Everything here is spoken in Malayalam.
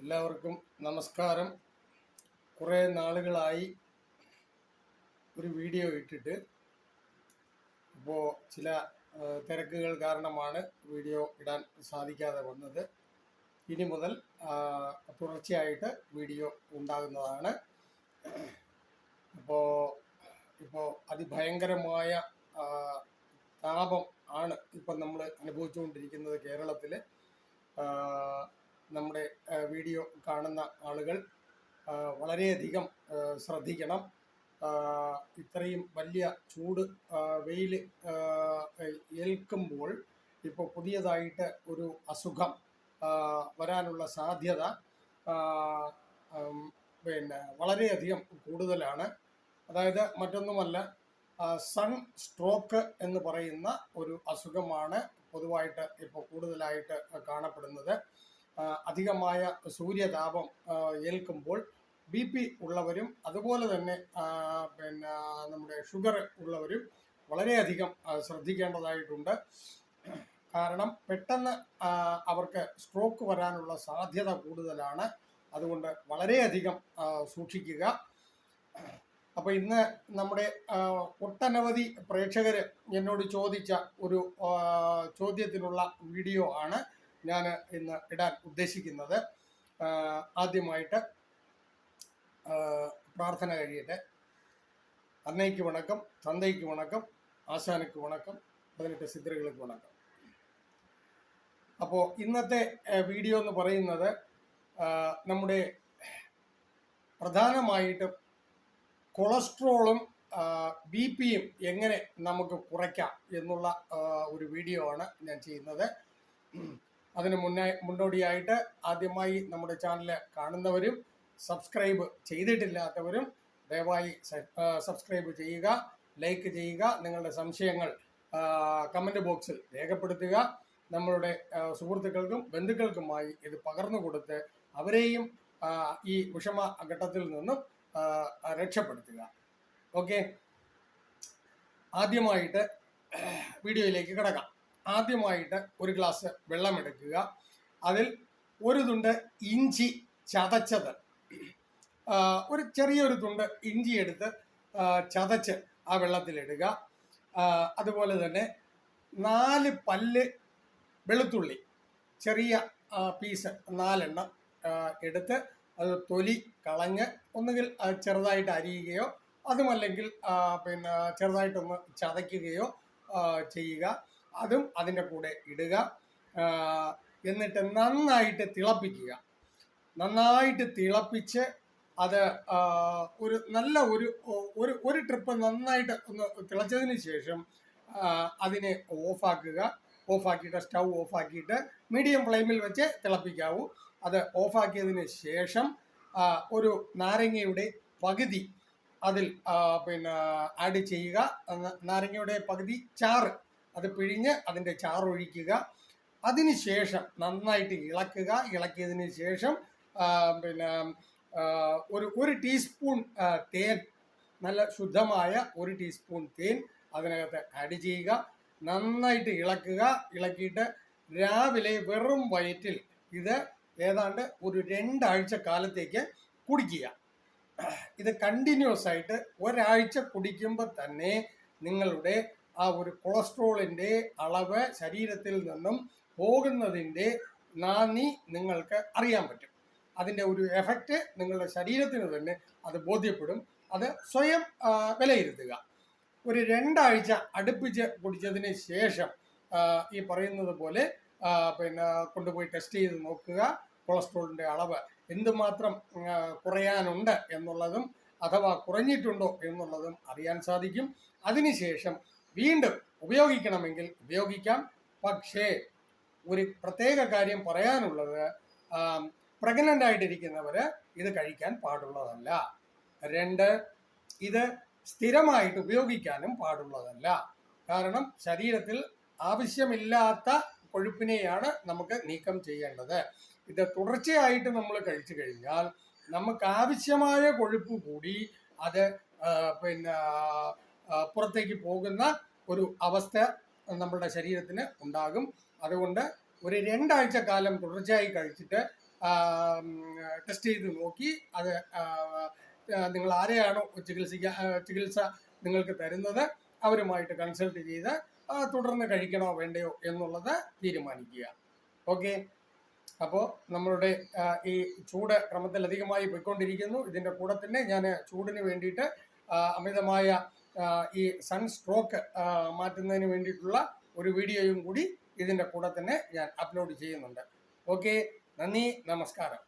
എല്ലാവർക്കും നമസ്കാരം. കുറേ നാളുകളായി ഒരു വീഡിയോ ഇട്ടിട്ട് ഇപ്പോൾ ചില തിരക്കുകൾ കാരണമാണ് വീഡിയോ ഇടാൻ സാധിക്കാതെ വന്നത്. ഇനി മുതൽ തുടർച്ചയായിട്ട് വീഡിയോ ഉണ്ടാകുന്നതാണ്. അപ്പോൾ ഇപ്പോൾ അതിഭയങ്കരമായ താപം ആണ് ഇപ്പം നമ്മൾ അനുഭവിച്ചുകൊണ്ടിരിക്കുന്നത് കേരളത്തിൽ നമ്മുടെ വീഡിയോ കാണുന്ന ആളുകൾ വളരെയധികം ശ്രദ്ധിക്കണം. ഇത്രയും വലിയ ചൂട് വെയിൽ ഏൽക്കുമ്പോൾ ഇപ്പോൾ പുതിയതായിട്ട് ഒരു അസുഖം വരാനുള്ള സാധ്യത പിന്നെ വളരെയധികം കൂടുതലാണ്. അതായത് മറ്റൊന്നുമല്ല സൺ സ്ട്രോക്ക് എന്ന് പറയുന്ന ഒരു അസുഖമാണ് പൊതുവായിട്ട് ഇപ്പോൾ കൂടുതലായിട്ട് കാണപ്പെടുന്നത്. അധികമായ സൂര്യതാപം ഏൽക്കുമ്പോൾ ബി പി ഉള്ളവരും അതുപോലെ തന്നെ പിന്നെ നമ്മുടെ ഷുഗർ ഉള്ളവരും വളരെയധികം ശ്രദ്ധിക്കേണ്ടതായിട്ടുണ്ട്. കാരണം പെട്ടെന്ന് അവർക്ക് സ്ട്രോക്ക് വരാനുള്ള സാധ്യത കൂടുതലാണ്. അതുകൊണ്ട് വളരെയധികം സൂക്ഷിക്കുക. അപ്പോൾ ഇന്ന് നമ്മുടെ ഒട്ടനവധി പ്രേക്ഷകർ എന്നോട് ചോദിച്ച ഒരു ചോദ്യത്തിനുള്ള വീഡിയോ ആണ്. ഞാൻ ഇന്ന് ഇടാൻ ഉദ്ദേശിക്കുന്നത് ആദ്യമായിട്ട് പ്രാർത്ഥന കഴിയട്ടെ. അന്നയ്ക്ക് വണക്കം തന്തയ്ക്ക് വണക്കം ആശാനയ്ക്ക് വണക്കം പതിനെട്ട് സിദ്ധരികൾക്ക് വണക്കം. അപ്പോൾ ഇന്നത്തെ വീഡിയോ എന്ന് പറയുന്നത് നമ്മുടെ പ്രധാനമായിട്ട് കൊളസ്ട്രോളും ബി പിയും എങ്ങനെ നമുക്ക് കുറയ്ക്കാം എന്നുള്ള ഒരു വീഡിയോ ആണ് ഞാൻ ചെയ്യുന്നത്. അതിന് മുന്നേ മുന്നോടിയായിട്ട് ആദ്യമായി നമ്മുടെ ചാനൽ കാണുന്നവരും സബ്സ്ക്രൈബ് ചെയ്തിട്ടില്ലാത്തവരും ദയവായി സബ്സ്ക്രൈബ് ചെയ്യുക ലൈക്ക് ചെയ്യുക നിങ്ങളുടെ സംശയങ്ങൾ കമന്റ് ബോക്സിൽ രേഖപ്പെടുത്തുക. നമ്മളുടെ സുഹൃത്തുക്കൾക്കും ബന്ധുക്കൾക്കുമായി ഇത് പകർന്നു കൊടുത്ത് അവരെയും ഈ വിഷമ ഘട്ടത്തിൽ നിന്നും രക്ഷപ്പെടുത്തുക. ഓക്കെ ആദ്യമായിട്ട് വീഡിയോയിലേക്ക് കിടക്കാം. ആദ്യമായിട്ട് ഒരു ഗ്ലാസ് വെള്ളം എടുക്കുക അതിൽ ഒരു തുണ്ട് ഇഞ്ചി ചതച്ചത്. ഒരു ചെറിയൊരു തുണ്ട് ഇഞ്ചി എടുത്ത് ചതച്ച് ആ വെള്ളത്തിലിടുക. അതുപോലെ തന്നെ നാല് പല്ല് വെളുത്തുള്ളി ചെറിയ പീസ് നാലെണ്ണം എടുത്ത് അത് തൊലി കളഞ്ഞ് ഒന്നുകിൽ ചെറുതായിട്ട് അരിയുകയോ അതുമല്ലെങ്കിൽ പിന്നെ ചെറുതായിട്ടൊന്ന് ചതയ്ക്കുകയോ ചെയ്യുക. അതും അതിന്റെ കൂടെ ഇടുക എന്നിട്ട് നന്നായിട്ട് തിളപ്പിക്കുക. നന്നായിട്ട് തിളപ്പിച്ച് അത് ഒരു നല്ല ഒരു ഒരു ഒരു ട്രിപ്പ് നന്നായിട്ട് ഒന്ന് തിളച്ചതിന് ശേഷം അതിനെ ഓഫാക്കുക. ഓഫാക്കിയിട്ട് സ്റ്റൗ ഓഫാക്കിയിട്ട് മീഡിയം ഫ്ലെയിമിൽ വെച്ച് തിളപ്പിക്കാവൂ. അത് ഓഫാക്കിയതിന് ശേഷം ഒരു നാരങ്ങയുടെ പകുതി അതിൽ പിന്നെ ആഡ് ചെയ്യുക. നാരങ്ങയുടെ പകുതി ചാറ് അത് പിഴിഞ്ഞ് അതിന്റെ ചാറൊഴിക്കുക. അതിനുശേഷം നന്നായിട്ട് ഇളക്കുക. ഇളക്കിയതിന് ശേഷം പിന്നെ ഒരു ഒരു ടീസ്പൂൺ തേൻ നല്ല ശുദ്ധമായ ഒരു ടീസ്പൂൺ തേൻ അതിനകത്ത് ആഡ് ചെയ്യുക. നന്നായിട്ട് ഇളക്കുക. ഇളക്കിയിട്ട് രാവിലെ വെറും വയറ്റിൽ ഇത് ഏതാണ്ട് ഒരു രണ്ടാഴ്ച കാലത്തേക്ക് കുടിക്കുക. ഇത് കണ്ടിന്യൂസ് ആയിട്ട് ഒരാഴ്ച കുടിക്കുമ്പോൾ തന്നെ നിങ്ങളുടെ ആ ഒരു കൊളസ്ട്രോളിന്റെ അളവ് ശരീരത്തിൽ നിന്നും പോകുന്നതിന്റെ നാന്ദി നിങ്ങൾക്ക് അറിയാൻ പറ്റും. അതിന്റെ ഒരു എഫക്റ്റ് നിങ്ങളുടെ ശരീരത്തിന് തന്നെ അത് ബോധ്യപ്പെടും. അത് സ്വയം വിലയിരുത്തുക. ഒരു രണ്ടാഴ്ച അടുപ്പിച്ച് കുടിച്ചതിന് ശേഷം ഈ പറയുന്നത് പോലെ പിന്നെ കൊണ്ടുപോയി ടെസ്റ്റ് ചെയ്ത് നോക്കുക കൊളസ്ട്രോളിന്റെ അളവ് എന്തുമാത്രം കുറയാനുണ്ട് എന്നുള്ളതും അഥവാ കുറഞ്ഞിട്ടുണ്ടോ എന്നുള്ളതും അറിയാൻ സാധിക്കും. അതിനുശേഷം വീണ്ടും ഉപയോഗിക്കണമെങ്കിൽ ഉപയോഗിക്കാം. പക്ഷേ ഒരു പ്രത്യേക കാര്യം പറയാനുള്ളത് പ്രഗ്നന്റ് ആയിട്ടിരിക്കുന്നവർ ഇത് കഴിക്കാൻ പാടുള്ളതല്ല. രണ്ട് ഇത് സ്ഥിരമായിട്ട് ഉപയോഗിക്കാനും പാടുള്ളതല്ല. കാരണം ശരീരത്തിൽ ആവശ്യമില്ലാത്ത കൊഴുപ്പിനെയാണ് നമുക്ക് നീക്കം ചെയ്യേണ്ടത്. ഇത് തുടർച്ചയായിട്ട് നമ്മൾ കഴിച്ചു കഴിഞ്ഞാൽ നമുക്ക് ആവശ്യമായ കൊഴുപ്പ് കൂടി അത് പിന്നെ പുറത്തേക്ക് പോകുന്ന ഒരു അവസ്ഥ നമ്മുടെ ശരീരത്തിന് ഉണ്ടാകും. അതുകൊണ്ട് ഒരു രണ്ടാഴ്ച കാലം തുടർച്ചയായി കഴിച്ചിട്ട് ടെസ്റ്റ് ചെയ്ത് നോക്കി അത് നിങ്ങൾ ആരെയാണോ ചികിത്സിക്ക ചികിത്സ നിങ്ങൾക്ക് തരുന്നത് അവരുമായിട്ട് കൺസൾട്ട് ചെയ്ത് തുടർന്ന് കഴിക്കണോ വേണ്ടയോ എന്നുള്ളത് തീരുമാനിക്കുക. ഓക്കെ? അപ്പോൾ നമ്മളുടെ ഈ ചൂട് ക്രമത്തിൽ അധികമായി പോയിക്കൊണ്ടിരിക്കുന്നു. ഇതിന്റെ കൂടെ തന്നെ ഞാൻ ചൂടിന് വേണ്ടിയിട്ട് അമിതമായ ഈ സൺ സ്ട്രോക്ക് മാറ്റുന്നതിന് വേണ്ടിയിട്ടുള്ള ഒരു വീഡിയോയും കൂടി ഇതിന്റെ കൂടെ തന്നെ ഞാൻ അപ്ലോഡ് ചെയ്യുന്നുണ്ട്. ഓക്കെ നന്ദി നമസ്കാരം.